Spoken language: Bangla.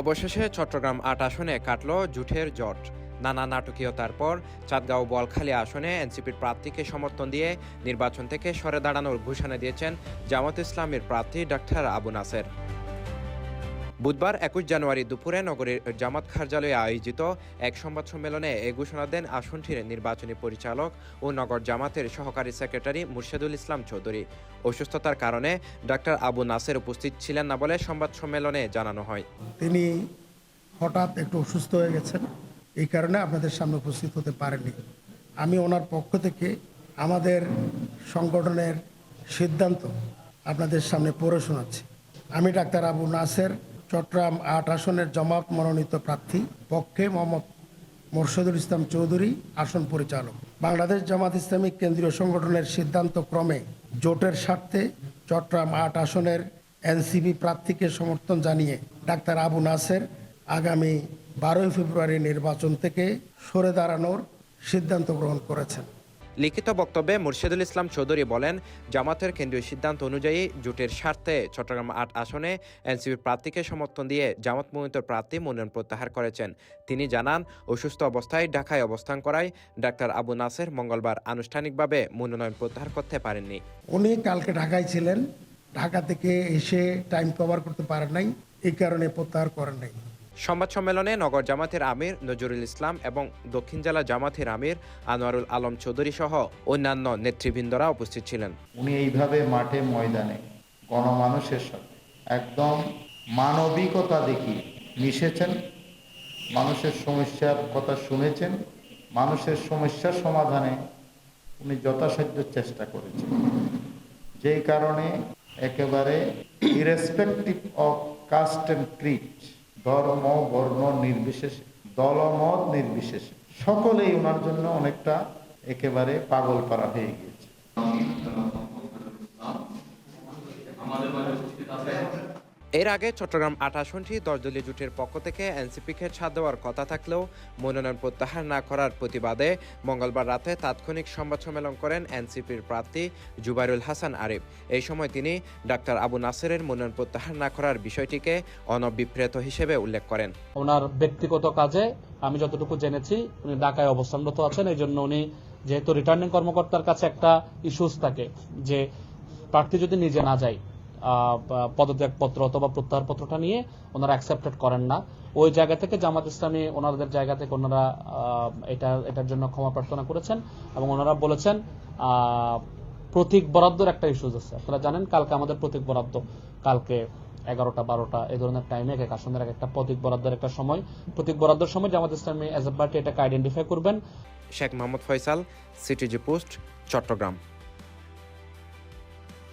অবশেষে চট্টগ্রাম আট আসনে কাটল জুঠের জট। নানা নাটকীয়তার পর চাঁদগাঁও বলখালি আসনে এনসিপির প্রার্থীকে সমর্থন দিয়ে নির্বাচন থেকে সরে দাঁড়ানোর ঘোষণা দিয়েছেন জামাত ইসলামের প্রার্থী ডাক্তার আবু নাসের। বুধবার একুশ জানুয়ারি দুপুরে নগরীর জামাত কার্যালয়ে আয়োজিত এক সংবাদ সম্মেলনে এ ঘোষণা দেন আসনটির নির্বাচনী পরিচালক ও নগর জামাতের সহকারী সেক্রেটারি মুর্শেদুল ইসলাম চৌধুরী। অসুস্থতার কারণে ডাক্তার আবু নাসের উপস্থিত ছিলেন না বলে সংবাদ সম্মেলনে জানানো হয়। তিনি হঠাৎ একটু অসুস্থ হয়ে গেছেন। এই কারণে আপনাদের সামনে উপস্থিত হতে পারেননি। আমি ওনার পক্ষ থেকে আমাদের সংগঠনের সিদ্ধান্ত আপনাদের সামনে পড়ে শোনাচ্ছি। আমি ডাক্তার আবু নাসের চট্টগ্রাম আট আসনের জমাত মনোনীত প্রার্থী পক্ষে মোহাম্মদ মোর্শেদুল ইসলাম চৌধুরী আসন পরিচালক। বাংলাদেশ জামাত ইসলামিক কেন্দ্রীয় সংগঠনের সিদ্ধান্ত ক্রমে জোটের স্বার্থে চট্টগ্রাম আট আসনের এনসিপি প্রার্থীকে সমর্থন জানিয়ে ডাক্তার আবু নাসের আগামী বারোই ফেব্রুয়ারি নির্বাচন থেকে সরে দাঁড়ানোর সিদ্ধান্ত গ্রহণ করেছেন। লিখিত বক্তব্যে মুর্শিদুল ইসলাম চৌধুরী বলেন, জামাতের কেন্দ্রীয় সিদ্ধান্ত অনুযায়ী জোটের স্বার্থে চট্টগ্রাম আট আসনে এনসিপি প্রার্থীকে সমর্থন দিয়ে জামাত মনোনীত প্রার্থী মনোনয়ন প্রত্যাহার করেছেন। তিনি জানান, অসুস্থ অবস্থায় ঢাকায় অবস্থান করায় ডাক্তার আবু নাসের মঙ্গলবার আনুষ্ঠানিকভাবে মনোনয়ন প্রত্যাহার করতে পারেননি। উনি কালকে ঢাকায় ছিলেন, ঢাকা থেকে এসে টাইম কভার করতে পারেন নাই, এই কারণে প্রত্যাহার করেন নাই। সংবাদ সম্মেলনে নগর জামাতের আমির, নজরুল ইসলাম এবং দক্ষিণ জেলা জামাতের আমির, আনোয়ারুল আলম চৌধুরী সহ অন্যান্য নেতৃবৃন্দরা উপস্থিত ছিলেন। উনি এইভাবে মাঠে ময়দানে গণমানুষের সাথে একদম মানবিকতা দেখিয়ে মিশেছেন। মানুষের সমস্যার কথা শুনেছেন। মানুষের সমস্যার সমাধানে উনি যথাসাধ্য চেষ্টা করেছেন। যেই কারণে একেবারে irrespective of caste and creed ধর্ম বর্ণ নির্বিশেষে দলমত নির্বিশেষ। সকলেই ওনার জন্য অনেকটা একেবারে পাগল পারা হয়ে গিয়েছে। এর আগে চট্টগ্রাম আট আসনটি দলীয় জোটের পক্ষ থেকে এনসিপিকে ছাড় দেওয়ার কথা থাকলেও মনোনয়ন প্রত্যাহার না করার প্রতিবাদে মঙ্গলবার রাতে তাৎক্ষণিক সংবাদ সম্মেলন করেন এনসিপির প্রার্থী জুবাইরুল হাসান আরিফ। এই সময় তিনি ডাক্তার আবু নাসেরের মনোনয়ন প্রত্যাহার না করার বিষয়টিকে অনবিপ্রেত হিসেবে উল্লেখ করেন। ওনার ব্যক্তিগত কাজে আমি যতটুকু জেনেছি উনি ঢাকায় অবস্থানরত আছেন, এই জন্য উনি যেহেতু রিটার্নিং কর্মকর্তার কাছে একটা ইস্যুস থাকে যে প্রার্থী যদি নিজে না যায় পদত্যাগপত্র অথবা প্রত্যাহারপত্রটা নিয়ে ওনারা অ্যাকসেপ্টেড করেন না। ওই জায়গা থেকে জামাত ইসলামী ওনাদের জায়গা থেকে ওনারা এটা, এটার জন্য ক্ষমা প্রার্থনা করেছেন এবং ওনারা বলেছেন প্রতীক বরাদ্দর একটা ইস্যুজ আছে। আপনারা জানেন, কালকে আমাদের প্রতীক বরাদ্দ, কালকে এগারোটা, বারোটা, এই ধরনের টাইমে এক এক আসনের এক একটা প্রতীক বরাদ্দের একটা সময়। প্রতীক বরাদ্দের সময় Jamaat Islami as a party এটাকে আইডেন্টিফাই করবেন। Sheikh Mohammad Faisal CTG post Chattogram.